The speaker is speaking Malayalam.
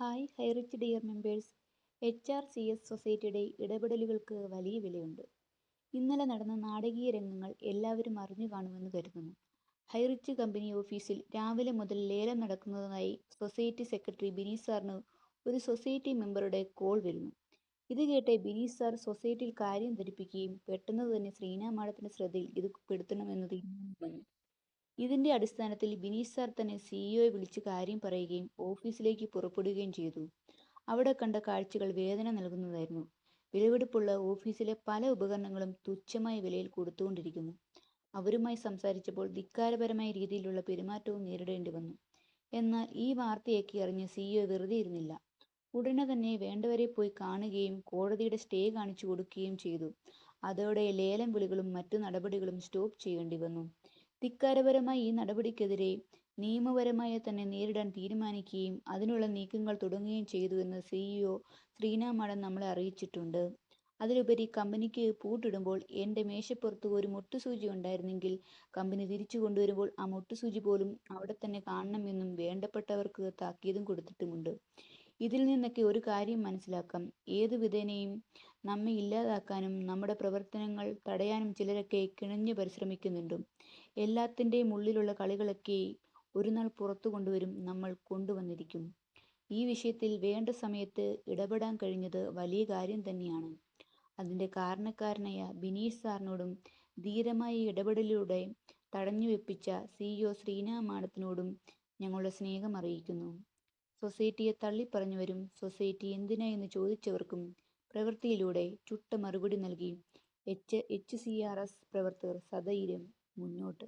Hi Highrich dear members H R C S സൊസൈറ്റിയുടെ ഇടപെടലുകൾക്ക് വലിയ വിലയുണ്ട്. ഇന്നലെ നടന്ന നാടകീയ രംഗങ്ങൾ എല്ലാവരും അറിഞ്ഞു കാണുമെന്ന് കരുതുന്നു. ഹൈറിച്ച് കമ്പനി ഓഫീസിൽ രാവിലെ മുതൽ ലേലം നടക്കുന്നതായി സൊസൈറ്റി സെക്രട്ടറി ബിനീ സാറിന് ഒരു സൊസൈറ്റി മെമ്പറുടെ കോൾ വരുന്നു. ഇത് കേട്ട് ബിനീ സാർ സൊസൈറ്റിയിൽ കാര്യം ധരിപ്പിക്കുകയും പെട്ടെന്ന് തന്നെ ശ്രീന ശ്രദ്ധയിൽ ഇത് പെടുത്തണമെന്ന് തീരുമാനിക്കുന്നു ഇതിന്റെ അടിസ്ഥാനത്തിൽ ബിനീഷ് സാർ തന്നെ സിഇഒയെ വിളിച്ച് കാര്യം പറയുകയും ഓഫീസിലേക്ക് പുറപ്പെടുകയും ചെയ്തു. അവിടെ കണ്ട കാഴ്ചകൾ വേദന നൽകുന്നതായിരുന്നു. വിലപിടിപ്പുള്ള ഓഫീസിലെ പല ഉപകരണങ്ങളും തുച്ഛമായ വിലയിൽ കൊടുത്തുകൊണ്ടിരിക്കുന്നു. അവരുമായി സംസാരിച്ചപ്പോൾ ധിക്കാരപരമായ രീതിയിലുള്ള പെരുമാറ്റവും നേരിടേണ്ടി വന്നു. എന്നാൽ ഈ വാർത്തയൊക്കെ അറിഞ്ഞ് സിഇഒ വെറുതെ ഇരുന്നില്ല. ഉടനെ തന്നെ വേണ്ടവരെ പോയി കാണുകയും കോടതിയുടെ സ്റ്റേ കാണിച്ചു കൊടുക്കുകയും ചെയ്തു. അതോടെ ലേലം വിളികളും മറ്റു നടപടികളും സ്റ്റോപ്പ് ചെയ്യേണ്ടി വന്നു. ധിക്കാരപരമായ ഈ നടപടിക്കെതിരെ നിയമപരമായി തന്നെ നേരിടാൻ തീരുമാനിക്കുകയും അതിനുള്ള നീക്കങ്ങൾ തുടങ്ങുകയും ചെയ്തു എന്ന് സിഇഒ ശ്രീനാ മാഡം നമ്മളെ അറിയിച്ചിട്ടുണ്ട്. അതിലുപരി കമ്പനിക്ക് പൂട്ടിടുമ്പോൾ എന്റെ മേശപ്പുറത്ത് ഒരു മുട്ടുസൂചി ഉണ്ടായിരുന്നെങ്കിൽ കമ്പനി തിരിച്ചു കൊണ്ടുവരുമ്പോൾ ആ മുട്ടുസൂചി പോലും അവിടെ തന്നെ കാണണമെന്നും വേണ്ടപ്പെട്ടവർക്ക് താക്കീതും കൊടുത്തിട്ടുമുണ്ട്. ഇതിൽ നിന്നൊക്കെ ഒരു കാര്യം മനസ്സിലാക്കാം. ഏതു വിധേനയും നമ്മെ ഇല്ലാതാക്കാനും നമ്മുടെ പ്രവർത്തനങ്ങൾ തടയാനും ചിലരൊക്കെ കിണഞ്ഞു പരിശ്രമിക്കുന്നുണ്ട്. എല്ലാത്തിന്റെയും ഉള്ളിലുള്ള കളികളൊക്കെ ഒരു നാൾ പുറത്തു കൊണ്ടുവരും നമ്മൾ കൊണ്ടുവന്നിരിക്കും. ഈ വിഷയത്തിൽ വേണ്ട സമയത്ത് ഇടപെടാൻ കഴിഞ്ഞത് വലിയ കാര്യം തന്നെയാണ്. അതിന്റെ കാരണക്കാരനായ ബിനീഷ് സാറിനോടും ധീരമായ ഇടപെടലിലൂടെ തടഞ്ഞു വെപ്പിച്ച സിഇഒ ശ്രീനാ മാഡത്തിനോടും ഞങ്ങളുടെ സ്നേഹം അറിയിക്കുന്നു. സൊസൈറ്റിയെ തള്ളിപ്പറഞ്ഞവരും സൊസൈറ്റി എന്തിനാ എന്ന് ചോദിച്ചവർക്കും പ്രവൃത്തിയിലൂടെ ചുട്ട മറുപടി നൽകി. H H C R S പ്രവർത്തകർ സധൈര്യം മുന്നോട്ട്.